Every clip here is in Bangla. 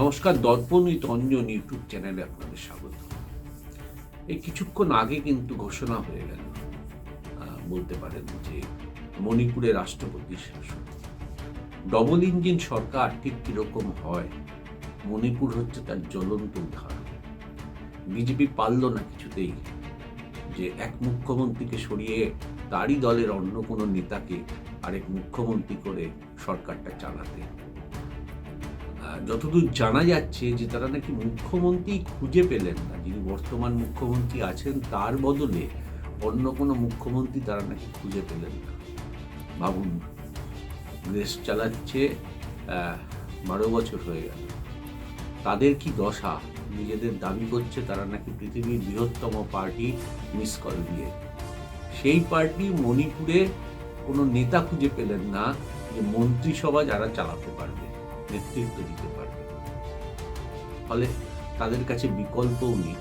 নমস্কার দর্পণ উইথ অঞ্জন ইউটিউব চ্যানেলে আপনাদের স্বাগত। এই কিছুক্ষণ আগে কিন্তু ঘোষণা হয়ে গেল বলতে পারেন যে মণিপুরে রাষ্ট্রপতি শাসন। ডবল ইঞ্জিন সরকার ঠিক কীরকম হয়? মণিপুর হচ্ছে তার জ্বলন্ত উদাহরণ। বিজেপি পারল না কিছুতেই যে এক মুখ্যমন্ত্রীকে সরিয়ে তারই দলের অন্য কোনো নেতাকে আরেক মুখ্যমন্ত্রী করে সরকারটা চালাতে। যতদূর জানা যাচ্ছে যে তারা নাকি মুখ্যমন্ত্রী খুঁজে পেলেন না, যিনি বর্তমান মুখ্যমন্ত্রী আছেন, তার বদলে অন্য কোনো মুখ্যমন্ত্রী তারা নাকি খুঁজে পেলেন না। ভাবুন, দেশ চালাচ্ছে বারো বছর হয়ে গেল। তাদের কি দশা? নিজেদের দাবি করছে তারা নাকি পৃথিবীর বৃহত্তম পার্টি মিস কল দিয়ে। সেই পার্টি মণিপুরে কোনো নেতা খুঁজে পেলেন না যে মন্ত্রিসভা যারা চালাতে পারবে। নেতৃত্ব দিতে পারবে। ফলে তাদের কাছে বিকল্পও নেই।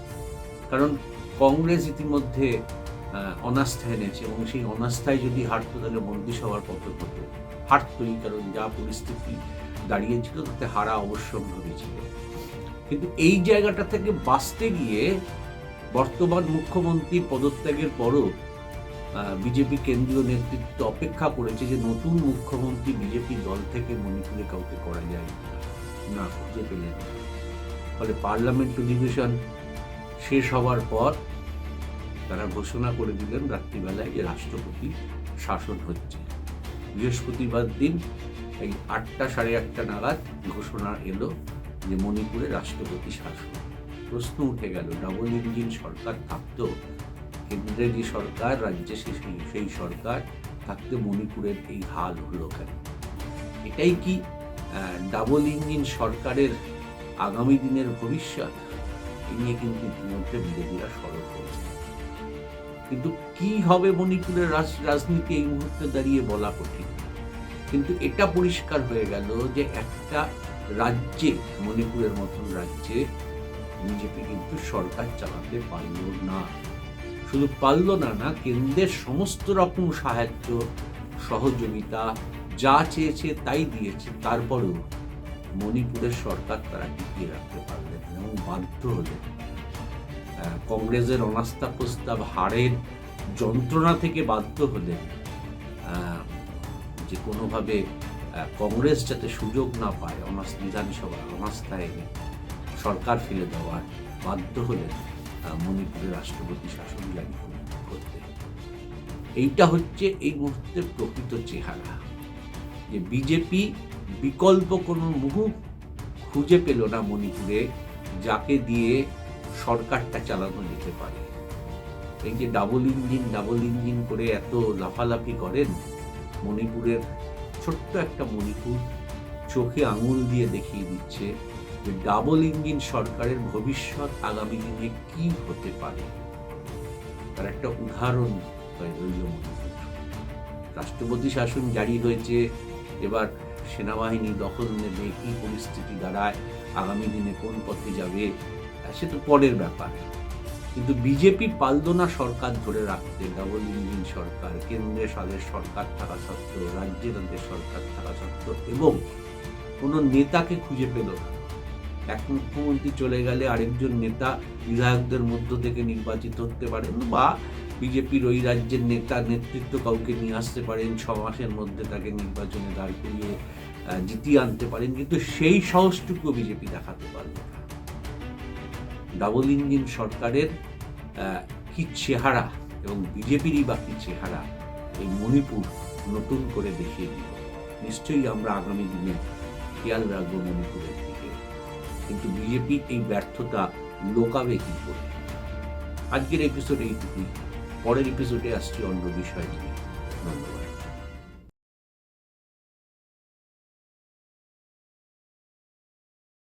কারণ কংগ্রেস ইতিমধ্যে অনাস্থা এনেছে এবং সেই অনাস্থায় যদি হারতো তাহলে মন্ত্রিসভার পতন হতো হারতই, কারণ যা পরিস্থিতি দাঁড়িয়েছিল তাতে হারা অবশ্যম্ভাবী ছিল। কিন্তু এই জায়গাটা থেকে বাঁচতে গিয়ে বর্তমান মুখ্যমন্ত্রী পদত্যাগের পরও বিজেপি কেন্দ্রীয় নেতৃত্ব অপেক্ষা করেছে যে নতুন মুখ্যমন্ত্রী বিজেপি থেকে মণিপুরে কাউকে করা যায় না খুঁজে পেলেন ফলে পার্লামেন্ট অধিবেশন শেষ হওয়ার পর তারা ঘোষণা করে দিলেন, রাত্রিবেলায় যে রাষ্ট্রপতি শাসন হচ্ছে। বৃহস্পতিবার দিন এই আটটা সাড়ে আটটা নাগাদ ঘোষণা এলো যে মণিপুরে রাষ্ট্রপতি শাসন। প্রশ্ন উঠে গেল, ডাবল ইঞ্জিন সরকার থাকতো? কেন্দ্রের যে সরকার, রাজ্যে সেই সরকার থাকতে মণিপুরের এই হাল হলো কেন? এটাই কি ডাবল ইঞ্জিন সরকারের আগামী দিনের ভবিষ্যৎ? এই নিয়ে কিন্তু ইতিমধ্যে বিরোধীরা সরব হয়েছে। কিন্তু কি হবে মণিপুরের রাজনীতি এই মুহূর্তে দাঁড়িয়ে বলা কঠিন। কিন্তু এটা পরিষ্কার হয়ে গেল যে একটা রাজ্যে, মণিপুরের মতন রাজ্যে বিজেপি কিন্তু সরকার চালাতে পারল না। শুধু পারল না না, কেন্দ্রের সমস্ত রকম সাহায্য, সহযোগিতা যা চেয়েছে তাই দিয়েছে। তারপরেও মণিপুরের সরকার তারা টিকিয়ে রাখতে পারলেন এবং বাধ্য হলেন। কংগ্রেসের অনাস্থা প্রস্তাব হারের যন্ত্রণা থেকে বাধ্য হলেন। যে কোনোভাবে কংগ্রেস যাতে সুযোগ না পায় অনাস বিধানসভা অনাস্থা এনে সরকার ফেলে দেওয়ার বাধ্য হলেন মণিপুরের রাষ্ট্রপতি শাসন জারি করতে। এইটা হচ্ছে এই মুহূর্তে প্রকৃত চেহারা। যে বিজেপি বিকল্প কোনো মুখ খুঁজে পেল না মণিপুরে, যাকে দিয়ে সরকারটা চালানো যেতে পারে। এই যে ডাবল ইঞ্জিন ডাবল ইঞ্জিন করে এত লাফালাফি করেন, মণিপুরের ছোট্ট একটা মণিপুর চোখে আঙুল দিয়ে দেখিয়ে দিচ্ছে যে ডাবল ইঞ্জিন সরকারের ভবিষ্যৎ আগামী দিনে কি হতে পারে। তার একটা উদাহরণ রইল মণিপুর। রাষ্ট্রপতি শাসন জারি হয়েছে এবার সেনাবাহিনী দখল নেবে, কি পরিস্থিতি দাঁড়ায়, আগামী দিনে কোন পথে যাবে সে তো পরের ব্যাপার। কিন্তু বিজেপি পারল না সরকার ধরে রাখতে ডাবল ইঞ্জিন সরকার কেন্দ্রে তাদের সরকার থাকা সত্ত্বেও রাজ্যে তাদের সরকার থাকা সত্ত্বেও, এবং কোনো নেতাকে খুঁজে পেল না। এক মুখ্যমন্ত্রী চলে গেলে আরেকজন নেতা বিধায়কদের মধ্য থেকে নির্বাচিত হতে পারেন বা বিজেপির ওই রাজ্যের নেতা নেতৃত্ব কাউকে নিয়ে আসতে পারেন, ছ মাসের মধ্যে তাকে নির্বাচনে দাঁড় করিয়ে জিতিয়ে আনতে পারেন, কিন্তু সেই সাহসটুকু বিজেপি দেখাতে পারল না। ডাবল ইঞ্জিন সরকারের কি চেহারা এবং বিজেপিরই বা কি চেহারা এই মণিপুর নতুন করে দেখিয়ে দিল। নিশ্চয়ই আমরা আগামী দিনে খেয়াল রাখব মণিপুরের দিকে। কিন্তু বিজেপি এই ব্যর্থতা লোকাবে কি করে? আজকের এপিসোডে এইটুকুই। পরের এপিসোডে আসছি অন্য বিষয় নিয়ে। ধন্যবাদ।